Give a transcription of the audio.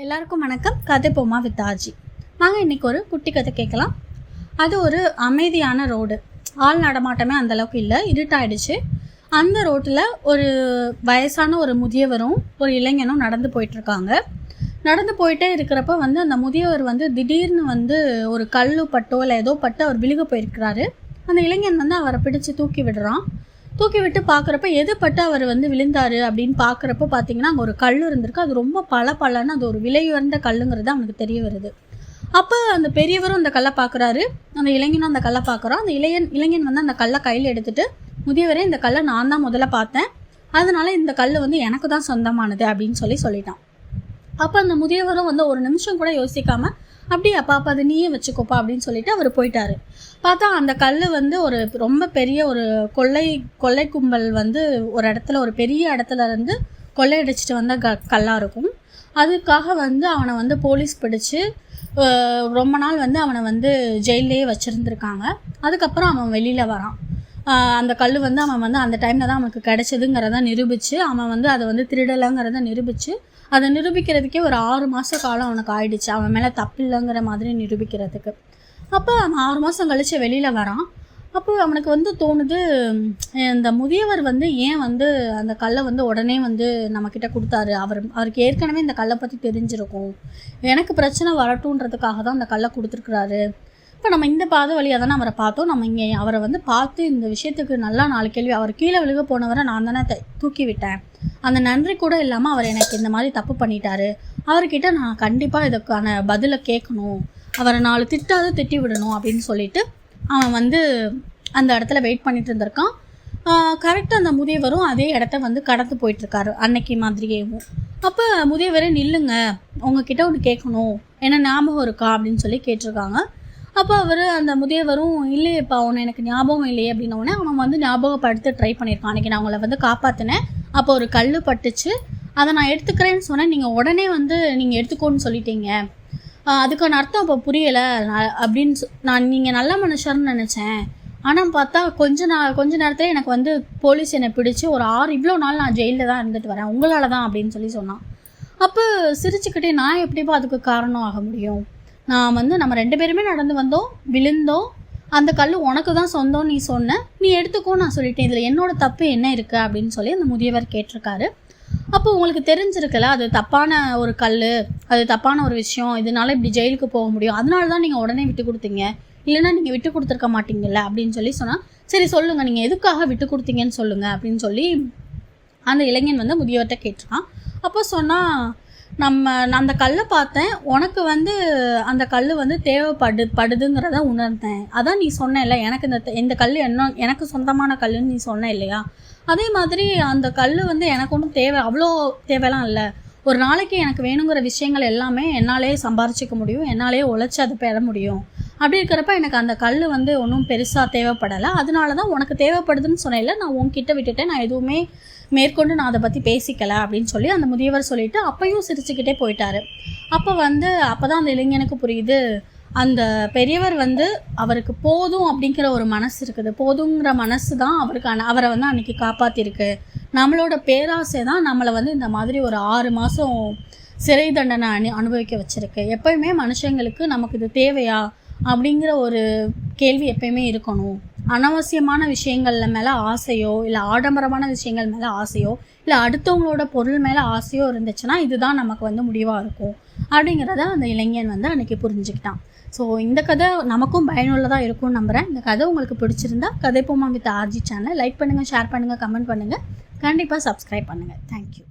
எல்லாருக்கும் வணக்கம். கதை போமா வித் ஆஜி நாங்கள் இன்னைக்கு ஒரு குட்டி கதை கேட்கலாம். அது ஒரு அமைதியான ரோடு ஆள் நடமாட்டமே அந்தளவுக்கு இல்லை. இருட்டாயிடுச்சு. அந்த ரோட்டில் ஒரு வயசான ஒரு முதியவரும் ஒரு இளைஞனும் நடந்து போயிட்டுருக்காங்க. நடந்து போயிட்டே இருக்கிறப்ப வந்து அந்த முதியவர் வந்து திடீர்னு வந்து ஒரு கல்லு பட்டோ இல்லை ஏதோ பட்டு அவர் விழுக போயிருக்கிறாரு. அந்த இளைஞன் வந்து அவரை பிடிச்சு தூக்கி விடுறான். தூக்கி விட்டு பார்க்குறப்ப எது பட்டு அவர் வந்து விழுந்தார் அப்படின்னு பார்க்குறப்ப பார்த்தீங்கன்னா அங்கே ஒரு கல் இருந்திருக்கு. அது ரொம்ப பல பலன்னு அது ஒரு விலை உயர்ந்த கல்லுங்கிறது அவனுக்கு தெரிய வருது. அப்போ அந்த பெரியவரும் அந்த கல்லை பார்க்குறாரு. அந்த இளைஞனும் அந்த கல்லை பார்க்குறோம் அந்த இளைஞன் இளைஞன் வந்து அந்த கல்லை கையில் எடுத்துட்டு முதியவரே இந்த கல்லை நான் தான் முதல்ல பார்த்தேன். அதனால இந்த கல் வந்து எனக்கு தான் சொந்தமானது அப்படின்னு சொல்லி சொல்லிட்டான். அப்போ அந்த முதியவரும் வந்து ஒரு நிமிஷம் கூட யோசிக்காம அப்படியாப்பா அப்போ அதை நீயே வச்சுக்கோப்பா அப்படின்னு சொல்லிட்டு அவர் போயிட்டாரு. பார்த்தா அந்த கல் வந்து ஒரு ரொம்ப பெரிய ஒரு கொள்ளை கொள்ளை கும்பல் வந்து ஒரு இடத்துல ஒரு பெரிய இடத்துல இருந்து கொள்ளையடிச்சிட்டு வந்த க கல்லாக இருக்கும். அதுக்காக வந்து அவனை வந்து போலீஸ் பிடிச்சு ரொம்ப நாள் வந்து அவனை வந்து ஜெயிலே வச்சுருந்துருக்காங்க. அதுக்கப்புறம் அவன் வெளியில் வரான். அந்த கல் வந்து அவன் வந்து அந்த டைமில் தான் அவனுக்கு கிடைச்சதுங்கிறத நிரூபித்து அவன் வந்து அதை வந்து திருடலைங்கிறத நிரூபித்து அதை நிரூபிக்கிறதுக்கே ஒரு ஆறு மாத காலம் அவனுக்கு ஆயிடுச்சு. அவன் மேலே தப்பில்லைங்கிற மாதிரி நிரூபிக்கிறதுக்கு. அப்போ அவன் ஆறு மாதம் கழித்து வெளியில் வரான். அப்போ அவனுக்கு வந்து தோணுது இந்த முதியவர் வந்து ஏன் வந்து அந்த கல்லை வந்து உடனே வந்து நம்மக்கிட்ட கொடுத்தாரு? அவர் அவருக்கு ஏற்கனவே இந்த கல்லை பற்றி தெரிஞ்சிருக்கும். எனக்கு பிரச்சனை வரட்டுன்றதுக்காக தான் அந்த கல்லை கொடுத்துருக்குறாரு. இப்போ நம்ம இந்த பாதை வழியாக தானே அவரை பார்த்தோம். நம்ம இங்கே அவரை வந்து பார்த்து இந்த விஷயத்துக்கு நல்லா நாலு கேள்வி அவர் கீழே விழுக போனவரை நான் தானே த- தூக்கி விட்டேன். அந்த நன்றி கூட இல்லாமல் அவர் எனக்கு இந்த மாதிரி தப்பு பண்ணிட்டாரு. அவர்கிட்ட நான் கண்டிப்பாக இதுக்கான பதிலை கேட்கணும். அவரை நாலு திட்டாவது திட்டி விடணும் அப்படின்னு சொல்லிட்டு அவன் வந்து அந்த இடத்துல வெயிட் பண்ணிட்டு இருந்திருக்கான். கரெக்டாக அந்த முதியவரும் அதே இடத்த வந்து கடந்து போயிட்டுருக்காரு அன்னைக்கு மாதிரியேவும். அப்போ முதியவரே நில்லுங்க உங்ககிட்ட ஒன்று கேட்கணும். என்ன ஞாபகம் இருக்கா? அப்படின்னு சொல்லி கேட்டிருக்காங்க. அப்போ அவர் அந்த முதியவரும் இல்லையேப்பா உன்னை எனக்கு ஞாபகம் இல்லையே அப்படின்ன உடனே அவன் வந்து ஞாபகப்படுத்த ட்ரை பண்ணியிருக்கான். அன்றைக்கி நான் உங்களை வந்து காப்பாற்றினேன் அப்போ ஒரு கல் பட்டுச்சு. அதை நான் எடுத்துக்கிறேன்னு சொன்னேன். நீங்கள் உடனே வந்து நீங்கள் எடுத்துக்கோன்னு சொல்லிட்டீங்க. அதுக்கான அர்த்தம் அப்போ புரியலை. நான் அப்படின்னு சொ- நான் நீங்கள் நல்ல மனுஷர்னு நினச்சேன். ஆனால் பார்த்தா கொஞ்ச நாள் கொஞ்ச நேரத்தில் எனக்கு வந்து போலீஸ் என்னை பிடிச்சி ஒரு ஆறு இவ்வளோ நாள் நான் ஜெயிலில் தான் இருந்துட்டு வரேன். உங்களால் தான் அப்படின்னு சொல்லி சொன்னான். அப்போ சிரிச்சுக்கிட்டே நான் எப்படிப்பா அதுக்கு காரணம் ஆக முடியும்? நான் வந்து நம்ம ரெண்டு பேருமே நடந்து வந்தோம் விழுந்தோம். அந்த கல் உனக்கு தான் சொந்தம் நீ சொன்ன நீ எடுத்துக்கோ நான் சொல்லிட்டேன். இதில் என்னோட தப்பு என்ன இருக்குது அப்படின்னு சொல்லி அந்த முதியவர் கேட்டிருக்காரு. அப்போ உங்களுக்கு தெரிஞ்சிருக்கல அது தப்பான ஒரு கல் அது தப்பான ஒரு விஷயம் இதனால இப்படி ஜெயிலுக்கு போக முடியும். அதனால தான் நீங்கள் உடனே விட்டு கொடுத்தீங்க. இல்லைன்னா நீங்கள் விட்டு கொடுத்துருக்க மாட்டீங்கல்ல அப்படின்னு சொல்லி சொன்னால் சரி சொல்லுங்கள் நீங்கள் எதுக்காக விட்டு கொடுத்தீங்கன்னு சொல்லுங்கள் அப்படின்னு சொல்லி அந்த இளைஞன் வந்து முதியவர்கிட்ட கேட்டான் அப்போ சொன்னால் நம்ம நான் அந்த கல்லை பார்த்தேன். உனக்கு வந்து அந்த கல் வந்து தேவைப்படு படுதுங்கிறத உணர்ந்தேன். அதான் நீ சொன்னேல்ல எனக்கு இந்த இந்த கல் என்ன எனக்கு சொந்தமான கல்லுன்னு நீ சொன்ன இல்லையா? அதே மாதிரி அந்த கல் வந்து எனக்கு ஒன்றும் தேவை அவ்வளோ தேவைலாம் இல்லை. ஒரு நாளைக்கு எனக்கு வேணுங்கிற விஷயங்கள் எல்லாமே என்னாலே சம்பாரிச்சிக்க முடியும் என்னாலே உழைச்சி அதை பெற முடியும். அப்படி இருக்கிறப்ப எனக்கு அந்த கல் வந்து ஒன்றும் பெருசாக தேவைப்படலை. அதனால தான் உனக்கு தேவைப்படுதுன்னு சொன்னேன்ல நான் உன்கிட்ட விட்டுட்டேன். நான் எதுவுமே மேற்கொண்டு நான் அதை பற்றி பேசிக்கல அப்படின்னு சொல்லி அந்த முதியவர் சொல்லிட்டு அப்பையும் சிரிச்சுக்கிட்டே போயிட்டாரு. அப்போ வந்து அப்போ தான் அந்த இளைஞனுக்கு புரியுது அந்த பெரியவர் வந்து அவருக்கு போதும் அப்படிங்கிற ஒரு மனசு இருக்குது. போதுங்கிற மனசு தான் அவருக்கு அவரை வந்து அன்னைக்கு காப்பாற்றிருக்கு நம்மளோட பேராசை தான் நம்மளை வந்து இந்த மாதிரி ஒரு ஆறு மாதம் சிறை தண்டனை அனு அனுபவிக்க வச்சுருக்கு. எப்பயுமே மனுஷங்களுக்கு நமக்கு இது தேவையா? அப்படிங்கிற ஒரு கேள்வி எப்பயுமே இருக்கணும். அனாவசியமான விஷயங்கள்ல மேலே ஆசையோ இல்லை ஆடம்பரமான விஷயங்கள் மேலே ஆசையோ இல்லை அடுத்தவங்களோட பொருள் மேலே ஆசையோ இருந்துச்சுன்னா இதுதான் நமக்கு வந்து முடிவாக இருக்கும். அப்படிங்கிறத அந்த இளைஞன் வந்து அன்னைக்கு புரிஞ்சுக்கிட்டான். ஸோ இந்த கதை நமக்கும் பயனுள்ளதாக இருக்கும்னு நம்புகிறேன் இந்த கதை உங்களுக்கு பிடிச்சிருந்தா கதை போமா வித் ஆர்ஜி சேனல் லைக் பண்ணுங்கள் ஷேர் பண்ணுங்கள் கமெண்ட் பண்ணுங்கள் கண்டிப்பாக சப்ஸ்கிரைப் பண்ணுங்கள் தேங்க்யூ